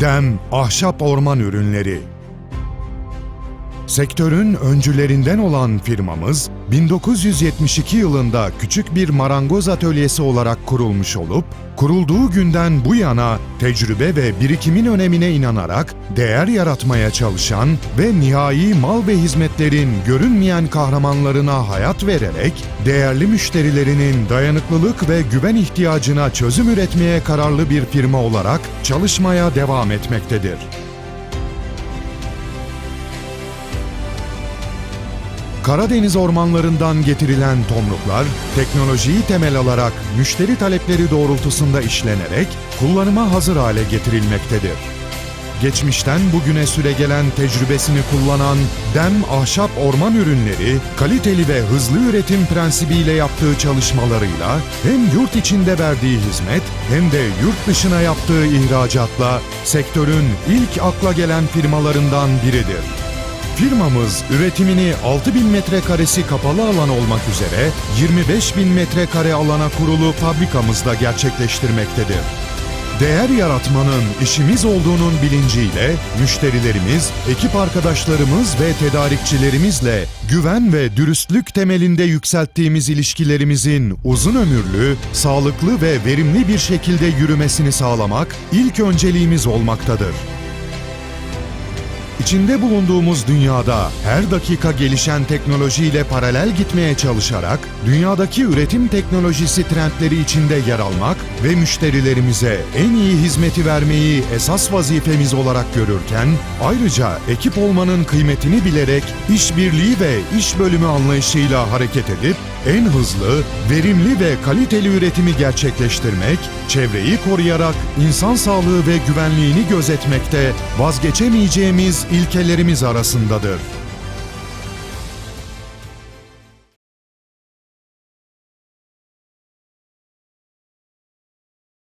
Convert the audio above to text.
Dem Ahşap Orman Ürünleri Sektörün öncülerinden olan firmamız, 1972 yılında küçük bir marangoz atölyesi olarak kurulmuş olup, kurulduğu günden bu yana tecrübe ve birikimin önemine inanarak değer yaratmaya çalışan ve nihai mal ve hizmetlerin görünmeyen kahramanlarına hayat vererek, değerli müşterilerinin dayanıklılık ve güven ihtiyacına çözüm üretmeye kararlı bir firma olarak çalışmaya devam etmektedir. Karadeniz ormanlarından getirilen tomruklar, teknolojiyi temel alarak müşteri talepleri doğrultusunda işlenerek kullanıma hazır hale getirilmektedir. Geçmişten bugüne süregelen tecrübesini kullanan Dem Ahşap Orman Ürünleri, kaliteli ve hızlı üretim prensibiyle yaptığı çalışmalarıyla hem yurt içinde verdiği hizmet hem de yurt dışına yaptığı ihracatla sektörün ilk akla gelen firmalarından biridir. Firmamız üretimini 6000 metrekaresi kapalı alan olmak üzere 25 bin metrekare alana kurulu fabrikamızda gerçekleştirmektedir. Değer yaratmanın işimiz olduğunun bilinciyle müşterilerimiz, ekip arkadaşlarımız ve tedarikçilerimizle güven ve dürüstlük temelinde yükselttiğimiz ilişkilerimizin uzun ömürlü, sağlıklı ve verimli bir şekilde yürümesini sağlamak ilk önceliğimiz olmaktadır. İçinde bulunduğumuz dünyada her dakika gelişen teknolojiyle paralel gitmeye çalışarak dünyadaki üretim teknolojisi trendleri içinde yer almak ve müşterilerimize en iyi hizmeti vermeyi esas vazifemiz olarak görürken ayrıca ekip olmanın kıymetini bilerek işbirliği ve iş bölümü anlayışıyla hareket edip en hızlı, verimli ve kaliteli üretimi gerçekleştirmek, çevreyi koruyarak insan sağlığı ve güvenliğini gözetmekte vazgeçemeyeceğimiz ilkelerimiz arasındadır.